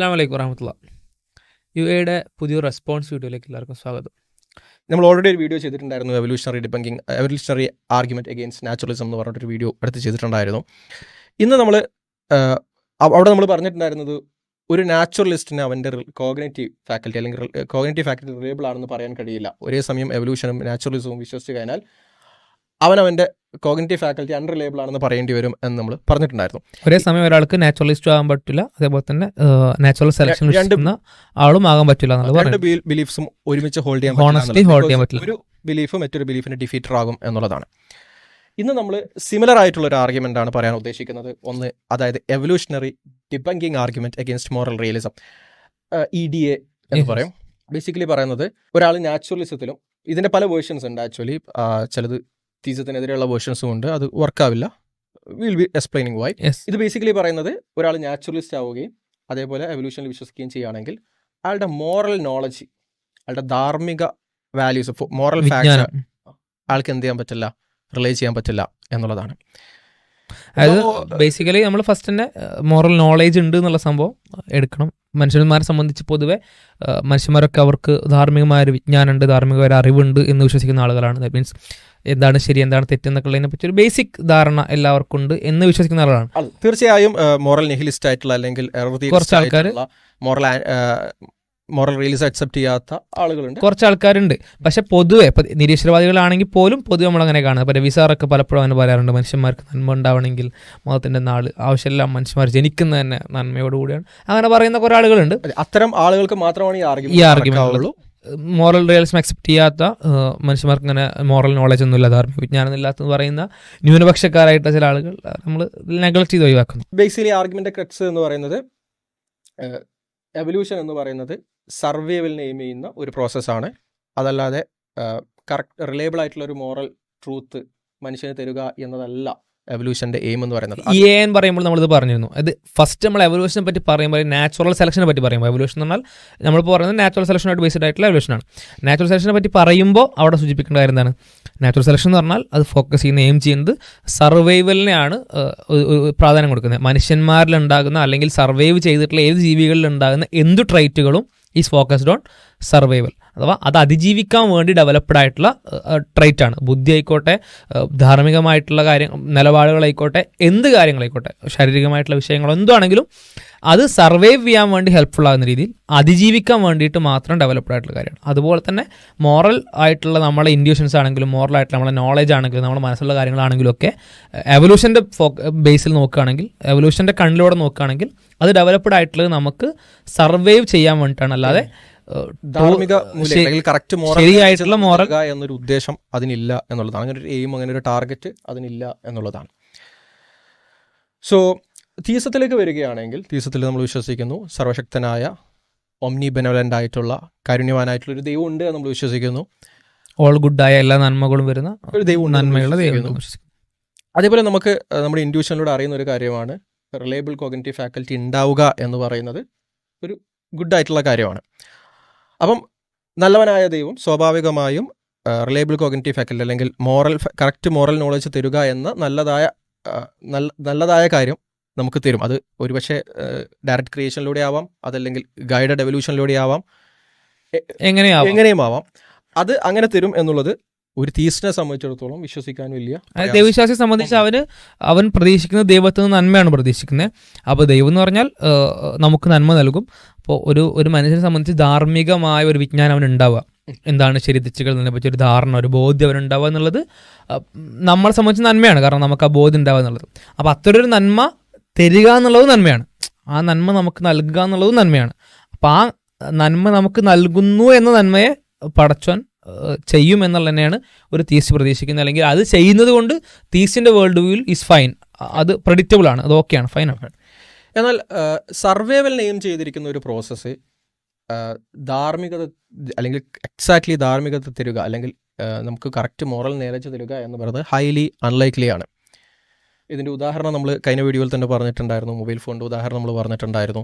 അസ്സാം വലൈക്കും വറഹമത്തുള്ള. യു എയുടെ പുതിയൊരു റെസ്പോൺസ് വീഡിയോയിലേക്ക് എല്ലാവർക്കും സ്വാഗതം. നമ്മൾ ഓൾറെഡി ഒരു വീഡിയോ ചെയ്തിട്ടുണ്ടായിരുന്നു evolutionary debunking evolutionary argument against naturalism എന്ന് പറഞ്ഞിട്ടൊരു വീഡിയോ എടുത്ത് ചെയ്തിട്ടുണ്ടായിരുന്നു. ഇന്ന് നമ്മൾ അവിടെ നമ്മൾ പറഞ്ഞിട്ടുണ്ടായിരുന്നത് ഒരു നാച്ചുറലിസ്റ്റിന് അവന്റെ കോഗ്നേറ്റീവ് ഫാക്കൽറ്റി അല്ലെങ്കിൽ കോഗ്നേറ്റീവ് ഫാക്കൽറ്റി റിലേബിൾ ആണെന്ന് പറയാൻ കഴിയില്ല. ഒരേ സമയം എവല്യൂഷനും നാച്ചുറലിസവും വിശ്വസിച്ച് കഴിഞ്ഞാൽ അവൻ അവന്റെ കോഗ്നേറ്റീവ് ഫാക്കൽറ്റി അൺറിലേബിൾ ആണെന്ന് പറയേണ്ടി വരും എന്ന് നമ്മൾ പറഞ്ഞിട്ടുണ്ടായിരുന്നു. ഒരേ സമയം ഒരാൾക്ക് നാച്ചുറലിസ്റ്റ് ആകാൻ പറ്റില്ല അതേപോലെ തന്നെ നാച്ചുറൽ സെലക്ഷൻ ആളും ആകാൻ പറ്റില്ല രണ്ട് ബിലീഫ്സും ഒരുമിച്ച് ഹോൾഡ് ചെയ്യാൻ ഹോണസ്റ്റി ഹോൾഡ് ചെയ്യാൻ പറ്റില്ല. ഒരു ബിലീഫ് മറ്റൊരു ബിലീഫിന് ഡിഫീറ്റർ ആകും എന്നുള്ളതാണ്. ഇന്ന് നമ്മൾ സിമിലർ ആയിട്ടുള്ള ഒരു ആർഗ്യുമെന്റ് ആണ് പറയാൻ ഉദ്ദേശിക്കുന്നത്. ഒന്ന് അതായത് evolutionary debunking argument against moral realism E D A എന്ന് പറയും. ബേസിക്കലി പറയുന്നത് ഒരാൾ നാച്ചുറലിസത്തിലും ഇതിന്റെ പല വേർഷൻസ് ഉണ്ട് ആക്ച്വലി ചിലത് തീസത്തിനെതിരെയുള്ള വേർഷൻസും ഉണ്ട്. അത് വർക്കാവില്ല വിൽ ബി എക്സ്പ്ലെയിനിങ് വൈ ഇത് ബേസിക്കലി പറയുന്നത് ഒരാൾ നാച്ചുറലിസ്റ്റ് ആവുകയും അതേപോലെ എവല്യൂഷനിൽ വിശ്വസിക്കുകയും ചെയ്യുകയാണെങ്കിൽ അയാളുടെ മോറൽ നോളജ് അയാളുടെ ധാർമ്മിക വാല്യൂസ് മോറൽ ഫാക്ടർ ആൾക്ക് എന്ത് ചെയ്യാൻ പറ്റില്ല? റിലേ ചെയ്യാൻ പറ്റില്ല എന്നുള്ളതാണ്. അതായത് ബേസിക്കലി നമ്മൾ ഫസ്റ്റ് തന്നെ മോറൽ നോളേജ് ഉണ്ട് എന്നുള്ള സംഭവം എടുക്കണം. മനുഷ്യന്മാരെ സംബന്ധിച്ച് പൊതുവെ മനുഷ്യന്മാരൊക്കെ അവർക്ക് ധാർമ്മികമായ ഒരു വിജ്ഞാനമുണ്ട് ധാർമ്മികമായ അറിവുണ്ട് എന്ന് വിശ്വസിക്കുന്ന ആളുകളാണ്. ദാറ്റ് മീൻസ് എന്താണ് ശരി എന്താണ് തെറ്റെന്നൊക്കെ ഉള്ളതിനെ പറ്റി ഒരു ബേസിക് ധാരണ എല്ലാവർക്കും ഉണ്ട് എന്ന് വിശ്വസിക്കുന്ന ആളുകളാണ്. തീർച്ചയായും മോറൽ നെഹിലിസ്റ്റ് ആയിട്ടുള്ള അല്ലെങ്കിൽ കുറച്ച് ആൾക്കാർ മോറൽ മോറൽ റിയലിസം അക്സെപ്റ്റ് ചെയ്യാത്ത ആളുകളുണ്ട്. കുറച്ച് ആൾക്കാരുണ്ട്. പക്ഷെ പൊതുവെ നിരീശ്വരവാദികളാണെങ്കിൽ പോലും പൊതുവെ നമ്മൾ അങ്ങനെ കാണുന്നത്. ഇപ്പൊ രവിസാറൊക്കെ പലപ്പോഴും അങ്ങനെ പറയാറുണ്ട് മനുഷ്യന്മാർക്ക് നന്മ ഉണ്ടാവണമെങ്കിൽ മതത്തിന്റെ നാൾ ആവശ്യമെല്ലാം മനുഷ്യന്മാർ ജനിക്കുന്ന തന്നെ നന്മയോടുകൂടിയാണ്. അങ്ങനെ പറയുന്ന കുറെ ആളുകളുണ്ട്. അതെ, അത്തരം ആളുകൾക്ക് മാത്രമാണ് ഈ ഈ ആർഗ്യുമെന്റ് മോറൽ റിയലിസം അക്സെപ്റ്റ് ചെയ്യാത്ത മനുഷ്യന്മാർക്ക് ഇങ്ങനെ മോറൽ നോളജ് ഒന്നുമില്ല ധാർമ്മിക വിജ്ഞാനം ഇല്ലാത്തെന്ന് പറയുന്ന ന്യൂനപക്ഷക്കാരായിട്ട് ചില ആളുകൾ നമ്മൾ നെഗ്ലക്ട് ചെയ്ത് ഒഴിവാക്കുന്നു. ബേസിക്കലി ആർഗ്യുമെന്റ് ക്രക്സ് എന്ന് പറയുന്നത് എവല്യൂഷൻ എന്ന് പറയുന്നത് സർവൈവലിനെ നെയിം ചെയ്യുന്ന ഒരു പ്രോസസ്സാണ്. അതല്ലാതെ കറക്റ്റ് റിലേബിൾ ആയിട്ടുള്ള ഒരു മോറൽ ട്രൂത്ത് മനുഷ്യന് തരുക എന്നതല്ല എവല്യൂഷന്റെ എയിം എന്ന് പറയുന്നത്. ഈ എ എന്ന് പറയുമ്പോൾ നമ്മളിത് പറഞ്ഞിരുന്നു. അത് ഫസ്റ്റ് നമ്മൾ എവല്യൂഷനെ പറ്റി പറയുമ്പോൾ നാച്ചുറൽ സെലക്ഷനെ പറ്റി പറയുമ്പോൾ. എവല്യൂഷൻ എന്ന് പറഞ്ഞാൽ നമ്മളിപ്പോൾ പറയുന്നത് നാച്ചുറൽ സെലക്ഷനായിട്ട് ബേസ്ഡ് ആയിട്ടുള്ള എവല്യൂഷനാണ് നാച്ചുറൽ സെലക്ഷനെ പറ്റി പറയുമ്പോൾ അവിടെ സൂചിപ്പിക്കേണ്ട കാര്യം എന്താണ്? നാച്ചുറൽ സെലക്ഷൻ എന്ന് പറഞ്ഞാൽ അത് ഫോക്കസ് ചെയ്യുന്ന എയിം ചെയ്യുന്നത് സർവൈവലിനെയാണ് പ്രാധാന്യം കൊടുക്കുന്നത്. മനുഷ്യന്മാരിലുണ്ടാകുന്ന അല്ലെങ്കിൽ സർവൈവ് ചെയ്തിട്ടുള്ള ഏത് ജീവികളിലുണ്ടാകുന്ന എന്ത് ട്രൈറ്റുകളും ഈസ് ഫോക്കസ്ഡ് ഓൺ സർവൈവൽ അഥവാ അത് അതിജീവിക്കാൻ വേണ്ടി ഡെവലപ്ഡ് ആയിട്ടുള്ള ട്രൈറ്റ് ആണ്. ബുദ്ധി ആയിക്കോട്ടെ ധാർമ്മികമായിട്ടുള്ള കാര്യം നിലപാടുകളായിക്കോട്ടെ എന്ത് കാര്യങ്ങളായിക്കോട്ടെ ശാരീരികമായിട്ടുള്ള വിഷയങ്ങൾ എന്താണെങ്കിലും അത് സർവൈവ് ചെയ്യാൻ വേണ്ടി ഹെൽപ്ഫുൾ ആകുന്ന രീതിയിൽ അതിജീവിക്കാൻ വേണ്ടിയിട്ട് മാത്രം ഡെവലപ്ഡ് ആയിട്ടുള്ള കാര്യമാണ്. അതുപോലെ തന്നെ മോറൽ ആയിട്ടുള്ള നമ്മളെ ഇൻഡ്യൂഷൻസ് ആണെങ്കിലും മോറൽ ആയിട്ടുള്ള നമ്മളെ നോളജ് ആണെങ്കിലും നമ്മുടെ മനസ്സിലുള്ള കാര്യങ്ങളാണെങ്കിലും ഒക്കെ എവല്യൂഷന്റെ ബേസിൽ നോക്കുകയാണെങ്കിൽ എവല്യൂഷന്റെ കണ്ണിലൂടെ നോക്കുകയാണെങ്കിൽ അത് ഡെവലപ്ഡ് ആയിട്ടുള്ളത് നമുക്ക് സർവൈവ് ചെയ്യാൻ വേണ്ടിയിട്ടാണ്. അല്ലാതെ ധാർമ്മിക കറക്റ്റ് മോറൽ ശരിയായിട്ടുള്ള moral- എന്നൊരു ഉദ്ദേശം അതിനില്ല എന്നുള്ളതാണ്. അങ്ങനെ ഒരു എയിം അങ്ങനെ ഒരു ടാർഗറ്റ് അതിനില്ല എന്നുള്ളതാണ്. സോ തീസത്തിലേക്ക് വരികയാണെങ്കിൽ തീസത്തിൽ നമ്മൾ വിശ്വസിക്കുന്നു. സർവശക്തനായ ഒംനി ബെനവലന്റ് ആയിട്ടുള്ള കാരുണ്യവാനായിട്ടുള്ള ഒരു ദൈവം ഉണ്ട് എന്ന് നമ്മൾ വിശ്വസിക്കുന്നു. ഓൾ ഗുഡായ എല്ലാ നന്മകളും വരുന്ന ഒരു ദൈവം നന്മയുള്ള ദൈവം. അതേപോലെ നമുക്ക് നമ്മുടെ ഇൻഡ്യൂഷനിലൂടെ അറിയുന്ന ഒരു കാര്യമാണ്. റിലയബിൾ കോഗ്നറ്റീവ് ഫാക്കൽറ്റി ഉണ്ടാവുക എന്ന് പറയുന്നത് ഒരു ഗുഡായിട്ടുള്ള കാര്യമാണ്. അപ്പം നല്ലവനായ ദൈവം സ്വാഭാവികമായും റിലയബിൾ കോഗ്നറ്റീവ് ഫാക്കൽറ്റി അല്ലെങ്കിൽ മോറൽ കറക്റ്റ് മോറൽ നോളജ് തരുക എന്ന നല്ലതായ നല്ലതായ കാര്യം നമുക്ക് തരും. അത് ഒരുപക്ഷെ ഡയറക്റ്റ് ക്രിയേഷനിലൂടെ ആവാം അതല്ലെങ്കിൽ ഗൈഡഡ് എവല്യൂഷനിലൂടെ ആവാം. എങ്ങനെയാവും? എങ്ങനെയും ആവാം അത് അങ്ങനെ തരും എന്നുള്ളത് ഒരു തീസിനെ സംബന്ധിച്ചിടത്തോളം വിശ്വസിക്കാൻ വലിയ ദൈവവിശ്വാസിയെ സംബന്ധിച്ച് അവന് അവൻ പ്രതീക്ഷിക്കുന്നത് ദൈവത്തിൽ നിന്ന് നന്മയാണ് പ്രതീക്ഷിക്കുന്നത്. അപ്പോൾ ദൈവം എന്ന് പറഞ്ഞാൽ നമുക്ക് നന്മ നൽകും. അപ്പോൾ ഒരു ഒരു മനുഷ്യനെ സംബന്ധിച്ച് ധാർമ്മികമായ ഒരു വിജ്ഞാനം അവന് ഉണ്ടാവുക. എന്താണ് ശരി തെച്ചുകൾ എന്നതിനെ പറ്റി ഒരു ധാരണ ഒരു ബോധ്യം അവനുണ്ടാവുക എന്നുള്ളത് നമ്മളെ സംബന്ധിച്ച് നന്മയാണ്. കാരണം നമുക്ക് ആ ബോധ്യം ഉണ്ടാവുക എന്നുള്ളത്. അപ്പോൾ അത്തരൊരു നന്മ തരിക എന്നുള്ളത് നന്മയാണ്. ആ നന്മ നമുക്ക് നൽകുക എന്നുള്ളത് നന്മയാണ്. അപ്പം ആ നന്മ നമുക്ക് നൽകുന്നു എന്ന നന്മയെ പടച്ചോൻ ചെയ്യും എന്നുള്ള തന്നെയാണ് ഒരു തീസ് പ്രതീക്ഷിക്കുന്നത്. അല്ലെങ്കിൽ അത് ചെയ്യുന്നത് കൊണ്ട് തീസിന്റെ വേൾഡ് വ്യൂവിൽ ഇസ് ഫൈൻ അത് പ്രഡിക്റ്റബിൾ ആണ്. അത് ഓക്കെയാണ് ഫൈൻ ആണ്. എന്നാൽ സർവൈവൽ നെയിം ചെയ്തിരിക്കുന്ന ഒരു പ്രോസസ്സ് ധാർമ്മികത അല്ലെങ്കിൽ എക്സാക്ട്ലി ധാർമ്മികത തരിക അല്ലെങ്കിൽ നമുക്ക് കറക്റ്റ് മോറൽ നേരച്ച് തരിക എന്ന് പറയുന്നത് ഹൈലി അൺലൈക്ലി ആണ്. ഇതിന്റെ ഉദാഹരണം നമ്മൾ കഴിഞ്ഞ വീഡിയോയിൽ തന്നെ പറഞ്ഞിട്ടുണ്ടായിരുന്നു. മൊബൈൽ ഫോണിന്റെ ഉദാഹരണം നമ്മൾ പറഞ്ഞിട്ടുണ്ടായിരുന്നു.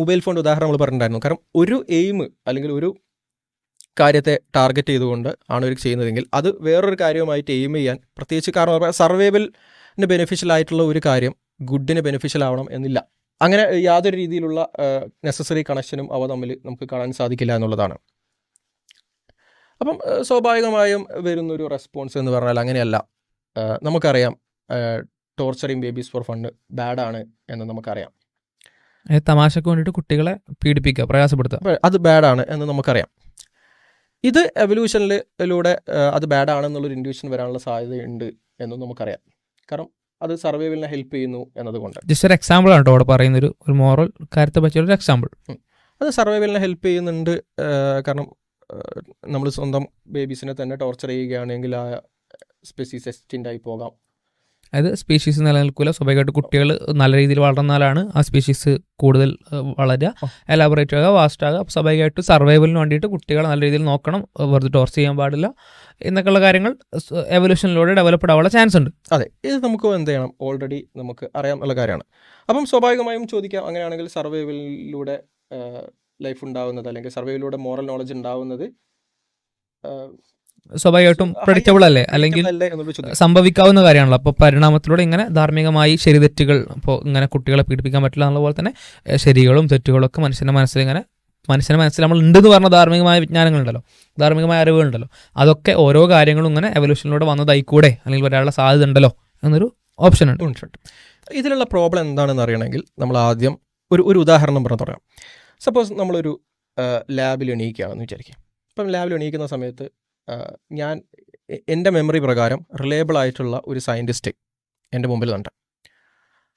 മൊബൈൽ ഫോണിന്റെ ഉദാഹരണം നമ്മൾ പറഞ്ഞിട്ടുണ്ടായിരുന്നു. കാരണം ഒരു എയിം അല്ലെങ്കിൽ ഒരു കാര്യത്തെ ടാർഗറ്റ് ചെയ്തുകൊണ്ട് ആണ് ഒരു ചെയ്യുന്നതെങ്കിൽ അത് വേറൊരു കാര്യവുമായിട്ട് എയിം ചെയ്യാൻ പ്രത്യേകിച്ച് കാരണം സർവൈവലിന് ബെനിഫിഷ്യൽ ആയിട്ടുള്ള ഒരു കാര്യം ഗുഡിന് ബെനിഫിഷ്യൽ ആവണം എന്നില്ല. അങ്ങനെ യാതൊരു രീതിയിലുള്ള നെസസറി കണക്ഷനും അവ തമ്മിൽ നമുക്ക് കാണാൻ സാധിക്കില്ല എന്നുള്ളതാണ്. അപ്പം സ്വാഭാവികമായും വരുന്നൊരു റെസ്പോൺസ് എന്ന് പറഞ്ഞാൽ അങ്ങനെയല്ല. നമുക്കറിയാം ടോർച്ചറിങ് ബേബീസ് ഫോർ ഫണ്ട് ബാഡാണ് എന്ന് നമുക്കറിയാം. തമാശക്ക് വേണ്ടിയിട്ട് കുട്ടികളെ പീഡിപ്പിക്കുക പ്രയാസപ്പെടുത്തുക. അത് ബാഡാണ് എന്ന് നമുക്കറിയാം. ഇത് എവല്യൂഷനിലൂടെ അത് ബാഡാണെന്നുള്ളൊരു ഇൻഡ്യൂഷൻ വരാനുള്ള സാധ്യതയുണ്ട് എന്നും നമുക്കറിയാം. കാരണം അത് സർവൈവലിനെ ഹെൽപ്പ് ചെയ്യുന്നു എന്നതുകൊണ്ട്. ജസ്റ്റ് ഒരു എക്സാമ്പിൾ ആണ് കേട്ടോ അവിടെ പറയുന്ന ഒരു മോറൽ കാര്യത്തെ പറ്റിയ ഒരു എക്സാമ്പിൾ അത് സർവൈവലിനെ ഹെൽപ്പ് ചെയ്യുന്നുണ്ട് കാരണം നമ്മൾ സ്വന്തം ബേബീസിനെ തന്നെ ടോർച്ചർ ചെയ്യുകയാണെങ്കിൽ ആ സ്പെസീസ് എക്സ്റ്റെൻഡ് ആയി പോകാം. അതായത് സ്പീഷീസ് നിലനിൽക്കില്ല സ്വാഭാവികമായിട്ട് കുട്ടികൾ നല്ല രീതിയിൽ വളർന്നാലാണ് ആ സ്പീഷീസ് കൂടുതൽ വളരുക. എലാബറേറ്റ് ആകുക വാസ്റ്റ് ആകുക സ്വാഭാവികമായിട്ട് സർവൈവലിന് വേണ്ടിയിട്ട് കുട്ടികളെ നല്ല രീതിയിൽ നോക്കണം. വെറുതെ ടോർച്ച് ചെയ്യാൻ പാടില്ല. എന്നൊക്കെയുള്ള കാര്യങ്ങൾ എവല്യൂഷനിലൂടെ ഡെവലപ്ഡ് ആവാനുള്ള ചാൻസ് ഉണ്ട്. അതെ. ഇത് നമുക്ക് എന്ത് ചെയ്യണം? ഓൾറെഡി നമുക്ക് അറിയാമെന്നുള്ള കാര്യമാണ്. അപ്പം സ്വാഭാവികമായും ചോദിക്കാം. അങ്ങനെയാണെങ്കിൽ സർവൈവലിലൂടെ ലൈഫ് ഉണ്ടാവുന്നത് അല്ലെങ്കിൽ സർവൈവലിലൂടെ മോറൽ നോളജ് ഉണ്ടാവുന്നത് സ്വാഭാവികമായിട്ടും പ്രഡിക്റ്റബിൾ അല്ലേ? അല്ലെങ്കിൽ സംഭവിക്കാവുന്ന കാര്യമാണല്ലോ. അപ്പോൾ പരിണാമത്തിലൂടെ ഇങ്ങനെ ധാർമ്മികമായി ശരി തെറ്റുകൾ ഇപ്പോൾ ഇങ്ങനെ കുട്ടികളെ പീഡിപ്പിക്കാൻ പറ്റില്ല എന്നുള്ള പോലെ തന്നെ ശരികളും തെറ്റുകളും ഒക്കെ മനുഷ്യന്റെ മനസ്സിൽ ഇങ്ങനെ മനുഷ്യന്റെ മനസ്സിൽ നമ്മൾ ഉണ്ടെന്ന് പറഞ്ഞ ധാർമ്മികമായ വിജ്ഞാനങ്ങളുണ്ടല്ലോ. ധാർമ്മികമായ അറിവുകളുണ്ടല്ലോ. അതൊക്കെ ഓരോ കാര്യങ്ങളും ഇങ്ങനെ എവല്യൂഷനിലൂടെ വന്നതായിക്കൂടെ? അല്ലെങ്കിൽ വരാനുള്ള സാധ്യത ഉണ്ടല്ലോ? എന്നൊരു ഓപ്ഷൻ ഉണ്ട്. ഇതിലുള്ള പ്രോബ്ലം എന്താണെന്ന് അറിയണമെങ്കിൽ നമ്മൾ ആദ്യം ഒരു ഒരു ഉദാഹരണം പറഞ്ഞു തുടങ്ങാം. സപ്പോസ് നമ്മളൊരു ലാബിൽ എണീക്കുകയാണെന്ന് വിചാരിക്കുക. ഇപ്പം ലാബിൽ എണീക്കുന്ന സമയത്ത് ഞാൻ എന്റെ മെമ്മറി പ്രകാരം റിലയബിൾ ആയിട്ടുള്ള ഒരു സയന്റിസ്റ്റ് എന്റെ മുമ്പിൽ ഉണ്ട്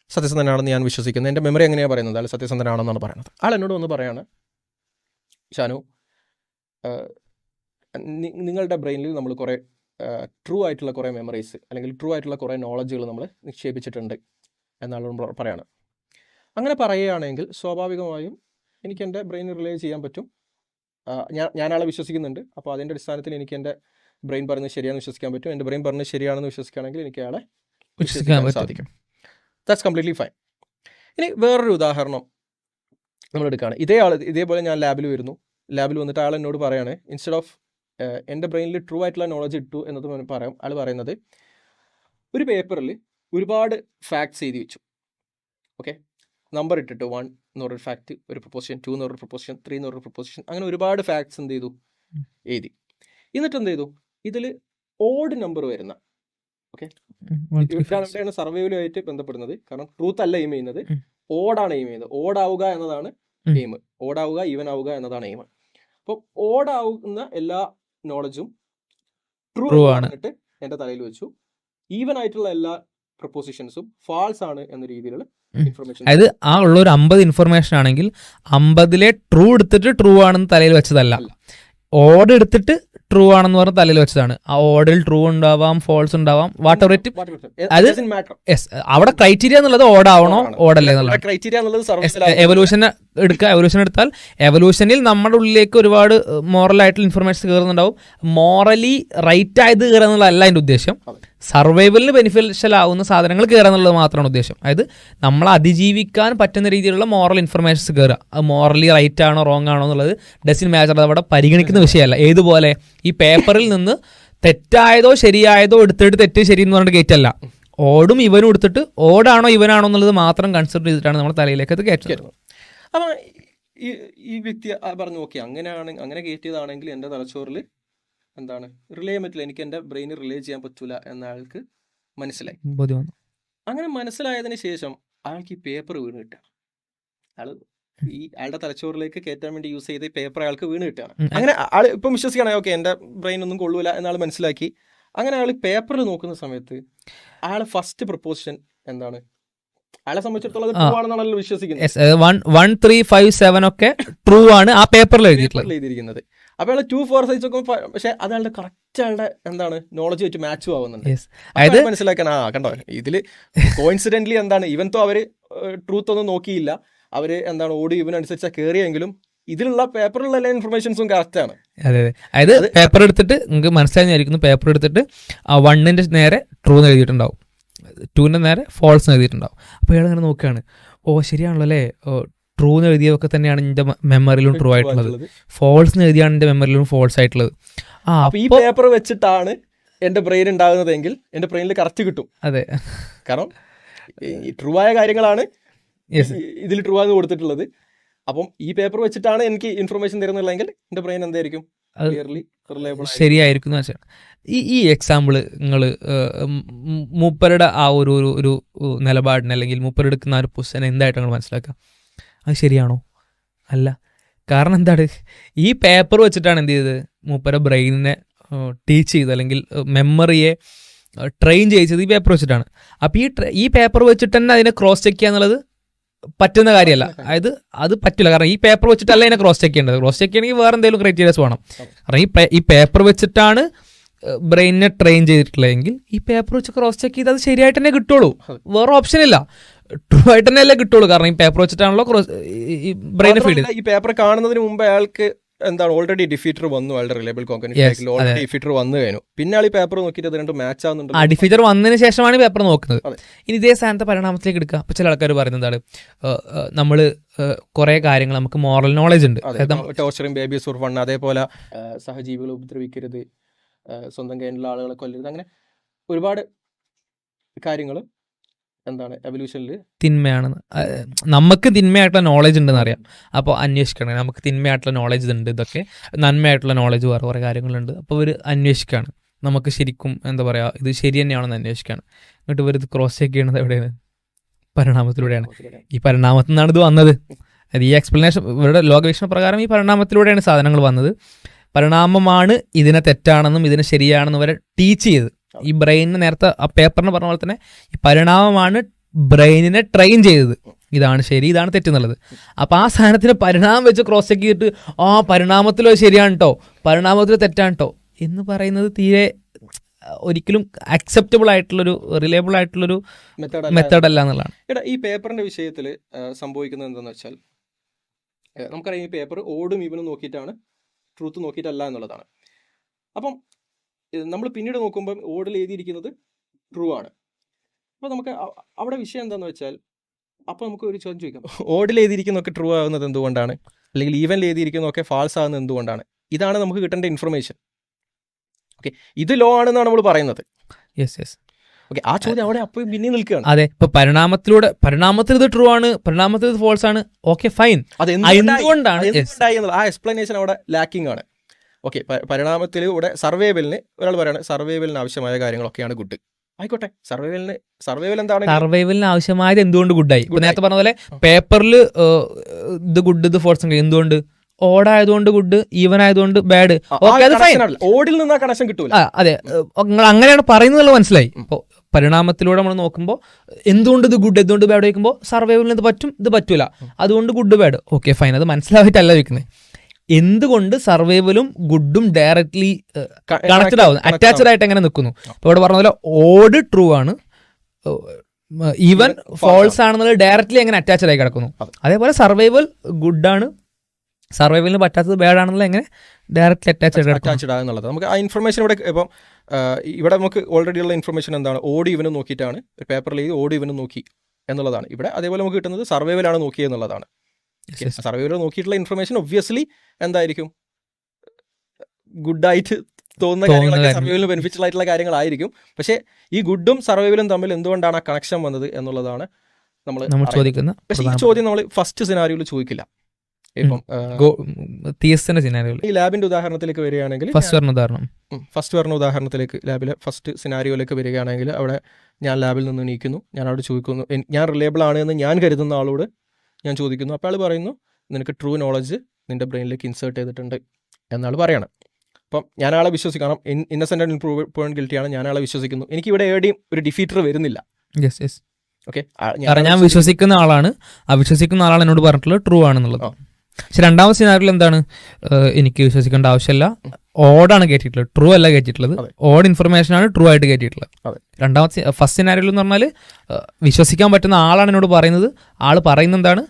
സത്യസന്ധനാണെന്ന് ഞാൻ വിശ്വസിക്കുന്നു. എന്റെ മെമ്മറി എങ്ങനെയാണ് പറയുന്നത്? അല്ല സത്യസന്ധനാണെന്നാണ് പറയുന്നത്. ആൾ എന്നോട് ഒന്ന് പറയാണ് ഷാനു നിങ്ങളുടെ ബ്രെയിനിൽ നമ്മൾ കുറേ ട്രൂ ആയിട്ടുള്ള കുറേ മെമ്മറീസ് അല്ലെങ്കിൽ ട്രൂ ആയിട്ടുള്ള കുറേ നോളജുകൾ നമ്മൾ നിക്ഷേപിച്ചിട്ടുണ്ട്. എന്നാളും പറയാണ്. അങ്ങനെ പറയുകയാണെങ്കിൽ സ്വാഭാവികമായും എനിക്ക് എന്റെ ബ്രെയിൻ റിലേ ചെയ്യാൻ പറ്റും. ഞാൻ ഞാനാളെ വിശ്വസിക്കുന്നുണ്ട്. അപ്പോൾ അതിന്റെ അടിസ്ഥാനത്തിൽ എനിക്ക് എന്റെ ബ്രെയിൻ പറഞ്ഞത് ശരിയാണെന്ന് വിശ്വസിക്കാൻ പറ്റും. എന്റെ ബ്രെയിൻ പറഞ്ഞത് ശരിയാണെന്ന് വിശ്വസിക്കുകയാണെങ്കിൽ എനിക്ക് അയാളെ വിശ്വസിക്കാൻ സാധിക്കും. ദാറ്റ്സ് കംപ്ലീറ്റ്ലി ഫൈൻ ഇനി വേറൊരു ഉദാഹരണം നമ്മൾ എടുക്കുകയാണ്. ഇതേ ആൾ ഇതേപോലെ ഞാൻ ലാബിൽ വരുന്നു. ലാബിൽ വന്നിട്ട് ആൾ എന്നോട് പറയാണ് ഇൻസ്റ്റെഡ് ഓഫ് എന്റെ ബ്രെയിനിൽ ട്രൂ ആയിട്ടുള്ള നോളജ് ഇട്ടു എന്നത് പറയാം ആൾ പറയുന്നത് ഒരു പേപ്പറിൽ ഒരുപാട് ഫാക്ട്സ് എഴുതി വെച്ചു. ഓക്കെ നമ്പർ ഇട്ടിട്ട് വൺ എന്ന് പറഞ്ഞൊരു ഫാക്ട് ഒരു പ്രൊപ്പോസിഷൻ ടു എന്ന് പറഞ്ഞൊരു പ്രൊപ്പോസിഷൻ ത്രീ എന്ന് പറഞ്ഞൊരു പ്രൊപ്പോസിഷൻ അങ്ങനെ ഒരുപാട് ഫാക്ട്സ് എന്ത് ചെയ്തു. എഴുതി എന്നിട്ട് എന്ത് ചെയ്തു ഇതിൽ ഓഡ് നമ്പർ വരുന്ന ഓക്കെ. ഇവിടെയാണ് സർവൈവലുമായിട്ട് ബന്ധപ്പെടുന്നത് കാരണം ട്രൂത്ത് അല്ല എയിം ചെയ്യുന്നത്. ഓടാണ് എയിം ചെയ്യുന്നത് ഓടാവുക എന്നതാണ്. എയിം ഓടാവുക ഈവൻ ആവുക എന്നതാണ് എയിം അപ്പോൾ ഓടാവുന്ന എല്ലാ നോളജും ട്രൂ ആണ്. എന്റെ തലയിൽ വെച്ചു ഈവൻ ആയിട്ടുള്ള എല്ലാ പ്രൊപ്പോസിഷൻസും ഫാൾസ് ആണ് എന്ന രീതിയിലുള്ള ഇൻഫർമേഷൻ അതായത് ആ ഉള്ള ഒരു അമ്പത് ഇൻഫർമേഷൻ ആണെങ്കിൽ അമ്പതിലെ ട്രൂ എടുത്തിട്ട് ട്രൂ ആണെന്ന് തലയിൽ വെച്ചതല്ല. ഓർഡർ ഓഡ് എടുത്തിട്ട് ട്രൂ ആണെന്ന് പറഞ്ഞ തലയിൽ വെച്ചതാണ്. ആ ഓഡിൽ ട്രൂ ഉണ്ടാവാം ഫോൾസ് ഉണ്ടാവാം വാട്ട് എവർ ഇറ്റ് അത് യെസ് അവിടെ ക്രൈറ്റീരിയ എന്നുള്ളത് ഓടല്ലേ എന്നുള്ളത്? ക്രൈറ്റീരിയ എന്നുള്ളത് എവല്യൂഷൻ എടുക്കുക എവല്യൂഷൻ എടുത്താൽ എവല്യൂഷനിൽ നമ്മുടെ ഉള്ളിലേക്ക് ഒരുപാട് മോറൽ ആയിട്ടുള്ള ഇൻഫർമേഷൻ കയറുന്നുണ്ടാവും മോറലി റൈറ്റ് ആയത് കയറുക എന്നുള്ളതല്ല അതിന്റെ ഉദ്ദേശം. സർവൈവലിന് ബെനിഫിഷ്യൽ ആവുന്ന സാധനങ്ങൾ കയറുക എന്നുള്ളത് മാത്രമാണ് ഉദ്ദേശം. അതായത് നമ്മൾ അതിജീവിക്കാൻ പറ്റുന്ന രീതിയിലുള്ള മോറൽ ഇൻഫർമേഷൻസ് കയറുക. അത് മോറലി റൈറ്റ് ആണോ റോങ് ആണോ എന്നുള്ളത് ഡസിൻ മാച്ചർ അത് അവിടെ പരിഗണിക്കുന്ന വിഷയമല്ല. ഏതുപോലെ ഈ പേപ്പറിൽ നിന്ന് തെറ്റായതോ ശരിയായതോ എടുത്തിട്ട് തെറ്റ് ശരി എന്ന് പറഞ്ഞിട്ട് കയറ്റല്ല ഓടും ഇവനും എടുത്തിട്ട് ഓടാണോ ഇവനാണോ എന്നുള്ളത് മാത്രം കൺസിഡർ ചെയ്തിട്ടാണ് നമ്മൾ തലയിലേക്ക് അത് കയറ്റുന്നത്. അപ്പം ഈ ഈ വ്യക്തി പറഞ്ഞു ഓക്കെ അങ്ങനെയാണ് അങ്ങനെ കയറ്റിയതാണെങ്കിൽ എന്റെ തലച്ചോറിൽ എന്താണ്? റിലേ ചെയ്യാൻ പറ്റില്ല. എനിക്ക് എന്റെ ബ്രെയിന് റിലേ ചെയ്യാൻ പറ്റൂല എന്ന ആൾക്ക് മനസ്സിലായി. അങ്ങനെ മനസ്സിലായതിന് ശേഷം അയാൾക്ക് ഈ പേപ്പർ വീണ് കിട്ടുകയാണ് ആൾ ഈ ആളുടെ തലച്ചോറിലേക്ക് കയറ്റാൻ വേണ്ടി യൂസ് ചെയ്ത പേപ്പർ അയാൾക്ക് വീണ് കിട്ടുകയാണ്. അങ്ങനെ ആൾ ഇപ്പം വിശ്വസിക്കണേ ഓക്കെ എന്റെ ബ്രെയിൻ ഒന്നും കൊള്ളൂല എന്നാൾ മനസ്സിലാക്കി. അങ്ങനെ ആൾ പേപ്പറിൽ നോക്കുന്ന സമയത്ത് ആൾ ഫസ്റ്റ് പ്രപ്പോസിഷൻ എന്താണ്? ആളെ സംബന്ധിച്ചിടത്തോളം വിശ്വസിക്കുന്നത്. ഒക്കെ ട്രൂ ആണ് ആ പേപ്പറിൽ എഴുതിയിട്ടുള്ളത്. എഴുതിയിരിക്കുന്നത്. അപ്പൊ അയാൾ ടു ഫോർ സൈസ് ഒക്കെ പക്ഷെ അത് അയാളുടെ കറക്റ്റ് അയാളുടെ എന്താണ് നോളജ് വെച്ച് മാച്ച് ആവുന്നുണ്ട്. അതായത് മനസ്സിലാക്കാൻ ആ കണ്ടോ? ഇതിൽ കോയിൻസിഡന്റ്ലി എന്താണ് ഇവൻ തോ അവർ ട്രൂത്ത് ഒന്നും നോക്കിയില്ല അവർ എന്താണ് ഓടി ഇവനനുസരിച്ച് കയറിയെങ്കിലും ഇതിലുള്ള പേപ്പറിലുള്ള എല്ലാ ഇൻഫർമേഷൻസും കറക്റ്റ് ആണ്. അതെ അതെ. അതായത് പേപ്പർ എടുത്തിട്ട് നിങ്ങൾക്ക് മനസ്സിലായിരിക്കുന്നു പേപ്പർ എടുത്തിട്ട് ആ വണ്ണിന്റെ നേരെ ട്രൂ എന്ന് എഴുതിയിട്ടുണ്ടാവും. ടൂവിന്റെ നേരെ ഫോൾസ് എന്ന് എഴുതിയിട്ടുണ്ടാവും. അപ്പോൾ ഇയാൾ ഇങ്ങനെ നോക്കുകയാണ്. ഓ ശരിയാണല്ലോ അല്ലേ? ട്രൂ എന്ന് എഴുതിയതൊക്കെ തന്നെയാണ് എന്റെ മെമ്മറിയിലും ട്രൂ ആയിട്ടുള്ളത്. ഫോൾസ് എന്ന് എഴുതിയാണ് എന്റെ മെമ്മറിയിലും ഫോൾസ് ആയിട്ടുള്ളത്. ആ ഈ പേപ്പർ വെച്ചിട്ടാണ് എന്റെ ബ്രെയിൻ ഉണ്ടാകുന്നതെങ്കിൽ എന്റെ ബ്രെയിനിൽ കറക്റ്റ് കിട്ടും. അതെ. കാരണം ട്രൂ ആയ കാര്യങ്ങളാണ്. ഇതിൽ ട്രൂ ആണ് കൊടുത്തിട്ടുള്ളത്. അപ്പം ഈ പേപ്പർ വെച്ചിട്ടാണ് എനിക്ക് ഇൻഫർമേഷൻ തരുന്നുള്ളതെങ്കിൽ എന്റെ ബ്രെയിൻ എന്തായിരിക്കും? ശരിയായിരിക്കും വെച്ചാൽ ഈ ഈ എക്സാമ്പിൾ നിങ്ങൾ മൂപ്പരുടെ ആ ഒരു ഒരു നിലപാടിനെ നിലപാടിന് അല്ലെങ്കിൽ മൂപ്പരെടുക്കുന്ന ആ ഒരു പൊസിഷൻ എന്തായിട്ട് നിങ്ങൾ മനസ്സിലാക്കുക അത് ശരിയാണോ? അല്ല. കാരണം എന്താണ്? ഈ പേപ്പർ വെച്ചിട്ടാണ് എന്ത് ചെയ്തത്? മൂപ്പരെ ബ്രെയിനിനെ ടീച്ച് ചെയ്ത് അല്ലെങ്കിൽ മെമ്മറിയെ ട്രെയിൻ ചെയ്യിച്ചത് ഈ പേപ്പർ വെച്ചിട്ടാണ്. അപ്പോൾ ഈ ഈ പേപ്പർ വെച്ചിട്ട് തന്നെ അതിനെ ക്രോസ് ചെക്ക് ചെയ്യുക എന്നുള്ളത് പറ്റുന്ന കാര്യമല്ല. അതായത് അത് പറ്റില്ല കാരണം ഈ പേപ്പർ വെച്ചിട്ടല്ല അതിനെ ക്രോസ് ചെക്ക് ചെയ്യേണ്ടത്. ക്രോസ് ചെക്ക് ചെയ്യണമെങ്കിൽ വേറെ എന്തെങ്കിലും ക്രൈറ്റീരിയസ് വേണം. കാരണം ഈ ഈ പേപ്പർ വെച്ചിട്ടാണ് ബ്രെയിനിനെ ട്രെയിൻ ചെയ്തിട്ടുള്ളതെങ്കിൽ ഈ പേപ്പർ വെച്ച് ക്രോസ് ചെക്ക് ചെയ്ത് അത് ശരിയായിട്ട് തന്നെ കിട്ടുള്ളൂ. വേറെ ഓപ്ഷൻ ഇല്ല. ട്രൂ ആയിട്ട് തന്നെ അല്ലേ കിട്ടുള്ളൂ. കാരണം ഈ പേപ്പർ വെച്ചിട്ടാണല്ലോ ക്രോസ് ബ്രെയിൻ ഫീഡ് ഫീൽഡ് ഈ പേപ്പർ കാണുന്നതിന് മുമ്പ് അയാൾക്ക് എന്താണ് ഓൾറെഡി ഡിഫീറ്റർ വന്നു അയാളുടെ റിലേബിൾ കോൺകനീസ് ഓൾറെഡി ഡിഫീറ്റർ വന്നു കഴിഞ്ഞു. പിന്നെ ആൾ ഈ പേപ്പർ നോക്കിയിട്ട് അത് രണ്ട് മാച്ച് ആ ഡിഫീറ്റർ വന്നതിന് ശേഷമാണ് പേപ്പർ നോക്കുന്നത്. ഇനി ഇതേ സ്ഥാനത്തെ പരിണാമത്തിലേക്ക് എടുക്കുക. അപ്പോൾ ചില ആൾക്കാർ പറയുന്നത് എന്താണ് നമ്മൾ കുറെ കാര്യങ്ങൾ നമുക്ക് മോറൽ നോളജ് ഉണ്ട്. ടോർച്ചറിങ് ബേബീസ് ഫോർ ഫൺ അതേപോലെ സഹജീവികൾ സഹജീവികളെ ഉപദ്രവിക്കരുത് സ്വന്തം കയ്യിലുള്ള ആളുകളെ കൊല്ലരുത് അങ്ങനെ ഒരുപാട് കാര്യങ്ങൾ എന്താണ് എവല്യൂഷനിൽ തിന്മയാണെന്ന്. നമുക്ക് തിന്മയായിട്ടുള്ള നോളജ് ഉണ്ടെന്ന് അറിയാം. അപ്പോൾ അന്വേഷിക്കണം നമുക്ക് തിന്മയായിട്ടുള്ള നോളജ് ഉണ്ട് ഇതൊക്കെ. നന്മയായിട്ടുള്ള നോളജ് വേറെ കുറേ കാര്യങ്ങളുണ്ട്. അപ്പോൾ ഇവർ അന്വേഷിക്കുകയാണ് നമുക്ക് ശരിക്കും എന്താ പറയുക ഇത് ശരി തന്നെയാണെന്ന് അന്വേഷിക്കുകയാണ് എന്നിട്ട് ഇവർ ഇത് ക്രോസ് ചെക്ക് ചെയ്യണത് എവിടെയാണ്? പരിണാമത്തിലൂടെയാണ്. ഈ പരിണാമത്തിൽ നിന്നാണ് ഇത് വന്നത്. അത് ഈ എക്സ്പ്ലനേഷൻ ഇവരുടെ ലോകവീക്ഷണ പ്രകാരം ഈ പരിണാമത്തിലൂടെയാണ് സാധനങ്ങൾ വന്നത്. പരിണാമമാണ് ഇതിനെ തെറ്റാണെന്നും ഇതിനെ ശരിയാണെന്നും വരെ ടീച്ച് ചെയ്ത്. ഈ ബ്രെയിനിന് നേരത്തെ ആ പേപ്പറിന് പറഞ്ഞ പോലെ തന്നെ ഈ പരിണാമമാണ് ബ്രെയിനിനെ ട്രെയിൻ ചെയ്തത്. ഇതാണ് ശരി ഇതാണ് തെറ്റെന്നുള്ളത്. അപ്പോൾ ആ സാധനത്തിന് പരിണാമം വെച്ച് ക്രോസ് ചെക്ക് ചെയ്തിട്ട് ആ പരിണാമത്തിൽ ശരിയാണ് കേട്ടോ പരിണാമത്തിൽ തെറ്റാണ് കേട്ടോ എന്ന് പറയുന്നത് തീരെ ഒരിക്കലും അക്സെപ്റ്റബിൾ ആയിട്ടുള്ളൊരു റിലയബിൾ ആയിട്ടുള്ളൊരു മെത്തേഡ് മെത്തേഡ് അല്ല എന്നുള്ളതാണ്. എടാ ഈ പേപ്പറിന്റെ വിഷയത്തിൽ സംഭവിക്കുന്നത് എന്താണെന്ന് വെച്ചാൽ നമുക്കറിയാം ഈ പേപ്പർ ഓടും ഇവനും നോക്കിയിട്ടാണ് ട്രൂത്ത് നോക്കിയിട്ടല്ല എന്നുള്ളതാണ്. അപ്പം നമ്മൾ പിന്നീട് നോക്കുമ്പം ഓടിൽ എഴുതിയിരിക്കുന്നത് ട്രൂ ആണ്. അപ്പോൾ നമുക്ക് അവിടെ വിഷയം എന്താണെന്ന് വെച്ചാൽ അപ്പോൾ നമുക്ക് ഒരു ചോദ്യം ചോദിക്കാം. ഓടിൽ എഴുതിയിരിക്കുന്നതൊക്കെ ട്രൂ ആകുന്നത് എന്തുകൊണ്ടാണ്? അല്ലെങ്കിൽ ഈവനിൽ എഴുതിയിരിക്കുന്നതൊക്കെ ഫാൾസ് ആകുന്നത് എന്തുകൊണ്ടാണ്? ഇതാണ് നമുക്ക് കിട്ടേണ്ട ഇൻഫർമേഷൻ ഓക്കെ ഇത് ലോ ആണെന്നാണ് നമ്മൾ പറയുന്നത്. യെസ് യെസ് ഓക്കെ ആ ചോദ്യം അവിടെ അപ്പോൾ പിന്നെ നിൽക്കുകയാണ്. അതെ. ഇപ്പൊ പരിണാമത്തിലൂടെ പരിണാമത്തിൽ ഇത് ട്രൂ ആണ് പരിണാമത്തിൽ ഇത് ഫോൾസ് ആണ്. ഓക്കെ ഫൈൻ എന്തുകൊണ്ടാണ്? ആ എക്സ്പ്ലനേഷൻ അവിടെ ലാക്കിംഗ് ആണ്. ഓക്കെ പരിണാമത്തിൽ ഇവിടെ സർവൈവലിന് ഒരാൾ പറയാണ് സർവൈവലിന് ആവശ്യമായ കാര്യങ്ങളൊക്കെയാണ് ഗുഡ്. ആയിക്കോട്ടെ സർവൈവലിന് സർവൈവൽ എന്താണ് സർവൈവലിന് ആവശ്യമായത് എന്തുകൊണ്ട് ഗുഡായി? നേരത്തെ പറഞ്ഞ പോലെ പേപ്പറിൽ ഇത് ഗുഡ് ഇത് ഫോർസ് എന്തുകൊണ്ട്? ഓഡ് ആയതുകൊണ്ട് ഗുഡ് ഈവൻ ആയതുകൊണ്ട് ബാഡ് ഓഡിൽ നിന്ന് കണക്ഷൻ കിട്ടൂല. അതെ. നിങ്ങൾ അങ്ങനെയാണ് പറയുന്നത് മനസ്സിലായി. പരിണാമത്തിലൂടെ നമ്മൾ നോക്കുമ്പോൾ എന്തുകൊണ്ട് ഇത് ഗുഡ് എന്തുകൊണ്ട് ബാഡ് വയ്ക്കുമ്പോൾ സർവൈവലിന് ഇത് പറ്റും ഇത് പറ്റൂല. അതുകൊണ്ട് ഗുഡ് ബാഡ്. ഓക്കെ ഫൈൻ അത് മനസ്സിലായിട്ടല്ല വെക്കുന്നത് എന്തുകൊണ്ട് സർവൈവലും ഗുഡും ഡയറക്ട്ലി കണക്റ്റഡ് ആവുന്നു? അറ്റാച്ച്ഡ് ആയിട്ട് എങ്ങനെ നിൽക്കുന്നു? ഇപ്പോൾ ഇവിടെ പറഞ്ഞ പോലെ ഓട് ട്രൂ ആണ്. ഈവൻ ഫോൾസ് ആണെന്നുള്ളത് ഡയറക്ട്ലി എങ്ങനെ അറ്റാച്ച്ഡ് ആയി കിടക്കുന്നു? അതേപോലെ സർവൈവൽ ഗുഡാണ് സർവൈവലിന് പറ്റാത്തത് ബാഡ് ആണെന്നുള്ളത് എങ്ങനെ ഡയറക്ട്ലി അറ്റാച്ച്ഡ് അറ്റാച്ച്ഡ് ആകുന്നുള്ളത് നമുക്ക് ആ ഇൻഫർമേഷൻ ഇവിടെ ഇപ്പം ഇവിടെ നമുക്ക് ഓൾറെഡി ഉള്ള ഇൻഫർമേഷൻ എന്താണ്? ഓടി ഇവന് നോക്കിയിട്ടാണ്. പേപ്പറിൽ ഓടി ഇവന് നോക്കി എന്നുള്ളതാണ്. ഇവിടെ അതേപോലെ നമുക്ക് കിട്ടുന്നത് സർവൈവലാണ് നോക്കിയത് എന്നുള്ളതാണ് Yes. നോക്കിയിട്ടുള്ള ഇൻഫർമേഷൻ ഒബ്വിയസ്ലി എന്തായിരിക്കും? ഗുഡായിട്ട് തോന്നുന്ന കാര്യങ്ങളൊക്കെ കാര്യം. സർവൈവലിന് ബെനിഫിഷ്യൽ ആയിട്ടുള്ള കാര്യങ്ങളായിരിക്കും. പക്ഷേ ഈ ഗുഡും സർവേവിലും തമ്മിൽ എന്തുകൊണ്ടാണ് ആ കണക്ഷൻ വന്നത് എന്നുള്ളതാണ് നമ്മൾ നമ്മൾ ചോദിക്കുന്ന പക്ഷേ ഈ ചോദ്യം നമ്മൾ ഫസ്റ്റ് സിനാരിയോയിൽ ചോദിക്കില്ല. ഇപ്പം ഈ ലാബിന്റെ ഉദാഹരണത്തിലേക്ക് വരികയാണെങ്കിൽ ഫസ്റ്റ് പറഞ്ഞ ഉദാഹരണം. ഫസ്റ്റ് പറഞ്ഞ ഉദാഹരണത്തിലേക്ക് ലാബിലെ ഫസ്റ്റ് സിനാരിയോയിലേക്ക് വരികയാണെങ്കിൽ അവിടെ ഞാൻ ലാബിൽ നിന്ന് നീക്കുന്നു. ഞാൻ അവിടെ ചോദിക്കുന്നു. ഞാൻ റിലയബിൾ ആണ് എന്ന് ഞാൻ കരുതുന്ന ആളോട് ഞാൻ ചോദിക്കുന്നു. അപ്പോൾ ആൾ പറയുന്നു നിനക്ക് ട്രൂ നോളജ് നിന്റെ ബ്രെയിനിലേക്ക് ഇൻസേർട്ട് ചെയ്തിട്ടുണ്ട് എന്നാൾ പറയാണ്. അപ്പം ഞാൻ ആളെ വിശ്വസിക്കണം. ഇന്നസെന്റ് ആൻഡ് പ്രൂവ് പോയിന്റ് ഗിൽറ്റിയാണ് ഞാൻ ആളെ വിശ്വസിക്കുന്നു. എനിക്ക് ഇവിടെ എവിടെയും ഒരു ഡിഫീറ്റർ വരുന്നില്ല. യെസ് യെസ് ഓക്കെ കാരണം ഞാൻ വിശ്വസിക്കുന്ന. ആളാണ്. ആ വിശ്വസിക്കുന്ന ആളാണ് എന്നോട് പറഞ്ഞിട്ടുള്ളത് ട്രൂ ആണെന്നുള്ളത്. പക്ഷെ രണ്ടാമത്തെ സിനാറിൽ എന്താണ്? എനിക്ക് വിശ്വസിക്കേണ്ട ആവശ്യമില്ല. ഓടാണ് കയറ്റിയിട്ടുള്ളത് ട്രൂ അല്ല കയറ്റിയിട്ടുള്ളത്. ഓഡ് ഇൻഫർമേഷൻ ആണ് ട്രൂ ആയിട്ട് കയറ്റിയിട്ടുള്ളത്. രണ്ടാമത്തെ ഫസ്റ്റ് സിനാരിയിൽ എന്ന് പറഞ്ഞാൽ വിശ്വസിക്കാൻ പറ്റുന്ന ആളാണ് എന്നോട് പറയുന്നത്. ആൾ പറയുന്ന എന്താണ്?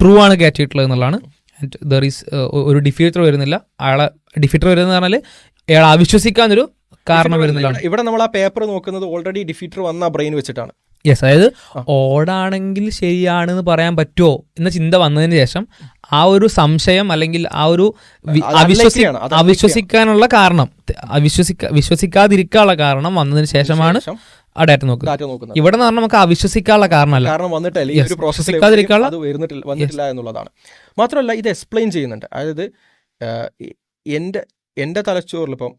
ട്രൂ ആണ് കയറ്റിയിട്ടുള്ളത് എന്നുള്ളതാണ് ആൻഡ് ദർ ഈസ് ഒരു ഡിഫീറ്റർ വരുന്നില്ല. അയാളെ ഡിഫീറ്റർ വരുന്നത് പറഞ്ഞാൽ അയാൾ അവിശ്വസിക്കാനൊരു കാരണം വരുന്നില്ല. ഇവിടെ- നമ്മൾ ആ പേപ്പർ നോക്കുന്നത് ഓൾറെഡി ഡിഫീറ്റർ വന്ന ബ്രെയിൻ വെച്ചിട്ടാണ്. യെസ് അതായത്. ഓടാണെങ്കിൽ ശരിയാണെന്ന് പറയാൻ പറ്റുമോ എന്ന ചിന്ത വന്നതിന് ശേഷം ആ ഒരു സംശയം അല്ലെങ്കിൽ ആ ഒരു അവിശ്വസി അവിശ്വസിക്കാനുള്ള കാരണം അവിശ്വസിക്ക വിശ്വസിക്കാതിരിക്കാനുള്ള കാരണം വന്നതിന് ശേഷമാണ് ശേഷം ആ ഡാറ്റ നോക്കുക ഡാറ്റ നോക്കുന്നത്. ഇവിടെ നിന്ന് പറഞ്ഞാൽ നമുക്ക് അവിശ്വസിക്കാനുള്ള കാരണമല്ല. കാരണം വന്നിട്ടില്ല ഈ ഒരു പ്രോസസ്സ് വിശ്വസിക്കാതിരിക്കാനുള്ള- അത് വരുന്നിട്ടില്ല വന്നിട്ടില്ല എന്നുള്ളതാണ്. മാത്രമല്ല ഇത് എക്സ്പ്ലെയിൻ ചെയ്യുന്നുണ്ട്. അതായത് എന്റെ എന്റെ തലച്ചോറിൽ ഇപ്പം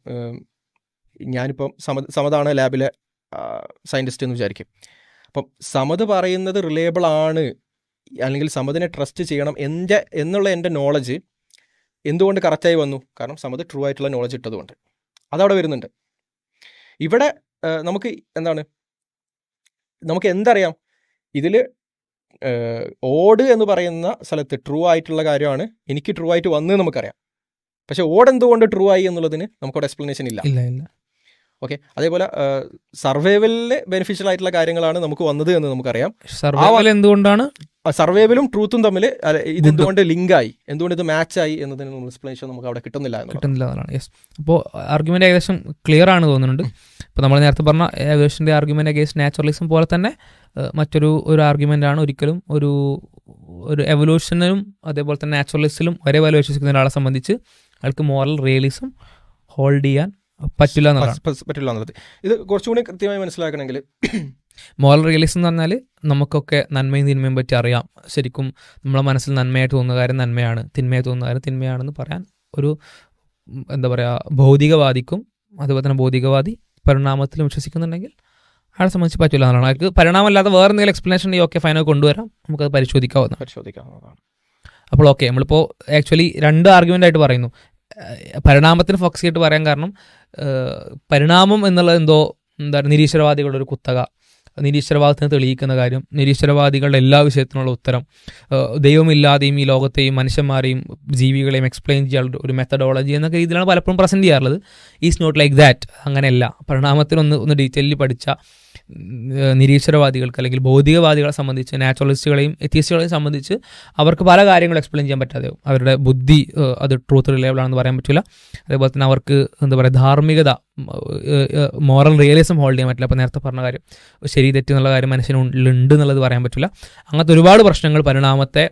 ഞാനിപ്പം സമ സമതാണ് ലാബിലെ സയന്റിസ്റ്റ് എന്ന് വിചാരിക്കും. അപ്പം സമത് പറയുന്നത് റിലയബിൾ ആണ്. അല്ലെങ്കിൽ സമതിനെ ട്രസ്റ്റ് ചെയ്യണം എന്റെ എന്നുള്ള എന്റെ നോളജ് എന്തുകൊണ്ട് കറക്റ്റായി വന്നു? കാരണം സമത് ട്രൂ ആയിട്ടുള്ള നോളജ് ഇട്ടതുകൊണ്ട്. അതവിടെ വരുന്നുണ്ട്. ഇവിടെ നമുക്ക് എന്താണ്? നമുക്ക് എന്തറിയാം? ഇതിൽ ഓട് എന്ന് പറയുന്ന സ്ഥലത്ത് ട്രൂ ആയിട്ടുള്ള കാര്യമാണ്. എനിക്ക് ട്രൂ ആയിട്ട് വന്നത് നമുക്കറിയാം. പക്ഷെ ഓട് എന്തുകൊണ്ട് ട്രൂ ആയി എന്നുള്ളതിന് നമുക്കവിടെ എക്സ്പ്ലനേഷൻ ഇല്ല. ഇല്ല ഇല്ല. ഓക്കെ? അതേപോലെ സർവൈവലിന് ബെനിഫിഷ്യൽ ആയിട്ടുള്ള കാര്യങ്ങളാണ് നമുക്ക് വന്നത് എന്ന് നമുക്കറിയാം. സർവൈവൽ എന്തുകൊണ്ടാണ്? സർവൈവലും ട്രൂത്തും തമ്മിൽ ഇത് എന്തുകൊണ്ട് ലിങ്ക് ആയി എന്തുകൊണ്ട് ഇത് മാച്ച് ആയി എന്നതിന് എക്സ്പ്ലനേഷൻ നമുക്ക് അവിടെ കിട്ടുന്നില്ല കിട്ടുന്നില്ല അപ്പോൾ ആർഗ്യുമെന്റ് ഏകദേശം ക്ലിയർ ആണ് തോന്നുന്നുണ്ട്. ഇപ്പോൾ നമ്മൾ നേരത്തെ പറഞ്ഞ എവല്യൂഷന്റെ ആർഗ്യുമെന്റ് അഗേൻസ്റ്റ് നാച്ചുറലിസം പോലെ തന്നെ മറ്റൊരു ഒരു ആർഗ്യുമെന്റ് ആണ് ഒരിക്കലും ഒരു ഒരു എവല്യൂഷനിലും അതേപോലെ തന്നെ നാച്ചുറലിസ്റ്റിലും ഒരേ പോലെ വിശ്വസിക്കുന്ന ഒരാളെ സംബന്ധിച്ച് അയാൾക്ക് മോറൽ റിയലിസം ഹോൾഡ് ചെയ്യാൻ പറ്റില്ല പറ്റില്ല എന്നുള്ളത്. ഇത് കുറച്ചുകൂടി കൃത്യമായി മനസ്സിലാക്കണമെങ്കിൽ മോറൽ റിയലിസം എന്ന് പറഞ്ഞാൽ നമുക്കൊക്കെ നന്മയും തിന്മയും പറ്റി അറിയാം. ശരിക്കും നമ്മളെ മനസ്സിൽ നന്മയായി തോന്നുന്ന കാര്യം നന്മയാണ് തിന്മയായി തോന്നുന്ന കാര്യം തിന്മയാണെന്ന് പറയാൻ ഒരു എന്താ പറയുക ഭൗതികവാദിക്കും അതുപോലെ തന്നെ ഭൗതികവാദി പരിണാമത്തിലും വിശ്വസിക്കുന്നുണ്ടെങ്കിൽ അയാളെ സംബന്ധിച്ച് പറ്റില്ല എന്നാണ്. അയാൾക്ക് പരിണാമല്ലാതെ വേറെ എന്തെങ്കിലും എക്സ്പ്ലനേഷൻ ഉണ്ടെങ്കിൽ ഓക്കെ ഫൈനൽ കൊണ്ടുവരാം. നമുക്കത് പരിശോധിക്കാവുന്ന പരിശോധിക്കാവുന്നതാണ്. അപ്പോൾ ഓക്കെ നമ്മളിപ്പോൾ ആക്ച്വലി രണ്ട് ആർഗ്യുമെന്റ് ആയിട്ട് പറയുന്നു. പരിണാമത്തിന് ഫോക്സ് ചെയ്തിട്ട് പറയാൻ കാരണം പരിണാമം എന്നുള്ളത് എന്തോ എന്താ നിരീശ്വരവാദികളുടെ ഒരു കുത്തക. നിരീശ്വരവാദത്തിന് തെളിയിക്കുന്ന കാര്യം നിരീശ്വരവാദികളുടെ എല്ലാ വിഷയത്തിനുള്ള ഉത്തരം ദൈവമില്ലാതെയും ഈ ലോകത്തെയും മനുഷ്യന്മാരെയും ജീവികളെയും എക്സ്പ്ലെയിൻ ചെയ്യാനുള്ള ഒരു മെത്തഡോളജി എന്നൊക്കെ രീതിയിലാണ് പലപ്പോഴും പ്രസന്റ് ചെയ്യാറുള്ളത്. ഈസ് നോട്ട് ലൈക്ക് ദാറ്റ് അങ്ങനെയല്ല. പരിണാമത്തിൽ ഒന്ന് ഡീറ്റെയിലിൽ പഠിച്ച നിരീശ്വരവാദികൾക്ക് അല്ലെങ്കിൽ ഭൗതികവാദികളെ സംബന്ധിച്ച് നാച്ചുറലിസ്റ്റുകളെയും എത്തിയസ്റ്റുകളെയും സംബന്ധിച്ച് അവർക്ക് പല കാര്യങ്ങളും എക്സ്പ്ലെയിൻ ചെയ്യാൻ പറ്റാതെ അവരുടെ ബുദ്ധി അത് ട്രൂത്ത് റിലേബിൾ ആണെന്ന് പറയാൻ പറ്റില്ല അതേപോലെ തന്നെ അവർക്ക് എന്താ പറയുക ധാർമ്മികത മോറൽ റിയലിസം ഹോൾഡ് ചെയ്യാൻ പറ്റില്ല. അപ്പോൾ നേരത്തെ പറഞ്ഞ കാര്യം ശരി തെറ്റ് എന്നുള്ള കാര്യം മനുഷ്യനുള്ളിലുണ്ട് എന്നുള്ളത് പറയാൻ പറ്റില്ല അങ്ങനത്തെ ഒരുപാട് പ്രശ്നങ്ങൾ പരിണാമത്തെ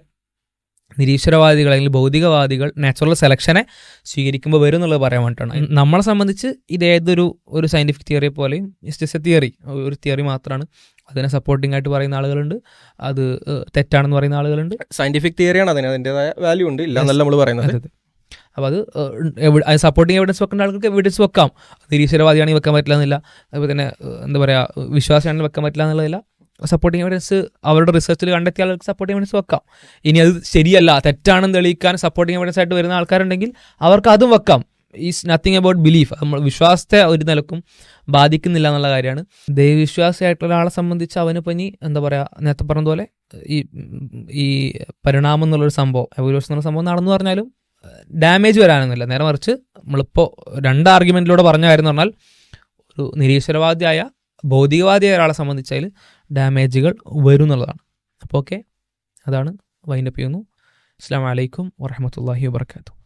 നിരീശ്വരവാദികൾ അല്ലെങ്കിൽ ഭൗതികവാദികൾ നാച്ചുറൽ സെലക്ഷനെ സ്വീകരിക്കുമ്പോൾ വരും എന്നുള്ളത് പറയാൻ വേണ്ടിയിട്ടാണ്. നമ്മളെ സംബന്ധിച്ച് ഇത് ഏതൊരു ഒരു സയന്റിഫിക് തിയറിയെ പോലെയും ഇറ്റ്സ് ജസ്റ്റ് എ തിയറി ഒരു തിയറി മാത്രമാണ് അതിനെ സപ്പോർട്ടിംഗ് ആയിട്ട് പറയുന്ന ആളുകളുണ്ട്. അത് തെറ്റാണെന്ന് പറയുന്ന ആളുകളുണ്ട്. സയന്റിഫിക് തിയറിയാണ് അതിന് അതിന്റെതായ വാല്യൂ ഉണ്ട്. ഇല്ല എന്നല്ല നമ്മൾ പറയുന്നത്. അപ്പോൾ അത്. അത് സപ്പോർട്ടിങ് എവിഡൻസ് വെക്കേണ്ട ആൾക്ക് എവിഡൻസ് വെക്കാം. നിരീശ്വരവാദിയാണെങ്കിൽ വെക്കാൻ പറ്റില്ല എന്നില്ല. അതുപോലെ തന്നെ എന്താ പറയുക വിശ്വാസിയാണെങ്കിൽ വെക്കാൻ പറ്റില്ല എന്നുള്ളതില്ല. സപ്പോർട്ടിങ് എവിഡൻസ് അവരുടെ റിസർച്ചിൽ കണ്ടെത്തിയ ആൾക്ക് സപ്പോർട്ടിങ് എവിഡൻസ് വെക്കാം. ഇനി അത് ശരിയല്ല തെറ്റാണെന്ന് തെളിയിക്കാൻ സപ്പോർട്ടിംഗ് എവിഡൻസ് ആയിട്ട് വരുന്ന ആൾക്കാരുണ്ടെങ്കിൽ അവർക്ക് അതും വെക്കാം. ഈസ് നത്തിങ് അബൌട്ട് ബിലീഫ് നമ്മൾ വിശ്വാസത്തെ ഒരു നിലക്കും ബാധിക്കുന്നില്ല എന്നുള്ള കാര്യമാണ്. ദൈവവിശ്വാസിയായിട്ടുള്ള ഒരാളെ സംബന്ധിച്ച് അവന് പനി എന്താ പറയുക നേരത്തെ പറഞ്ഞ പോലെ ഈ ഈ പരിണാമം എന്നുള്ളൊരു സംഭവം എവല്യൂഷൻ എന്നുള്ള സംഭവം നടന്നു പറഞ്ഞാലും ഡാമേജ് വരാനൊന്നുമില്ല. നേരെ മറിച്ച് നമ്മളിപ്പോൾ രണ്ട് ആർഗ്യുമെന്റിലൂടെ പറഞ്ഞ കാര്യം എന്ന് പറഞ്ഞാൽ ഒരു നിരീശ്വരവാദിയായ ഭൗതികവാദിയായ ഒരാളെ സംബന്ധിച്ചതിൽ ഡാമേജുകൾ വരും എന്നുള്ളതാണ് അപ്പോൾ ഓക്കെ അതാണ് വൈൻഡപ്പ് ചെയ്യുന്നു. അസ്സാം വലൈക്കും വാഹമത്തല്ലാഹി വാത്തു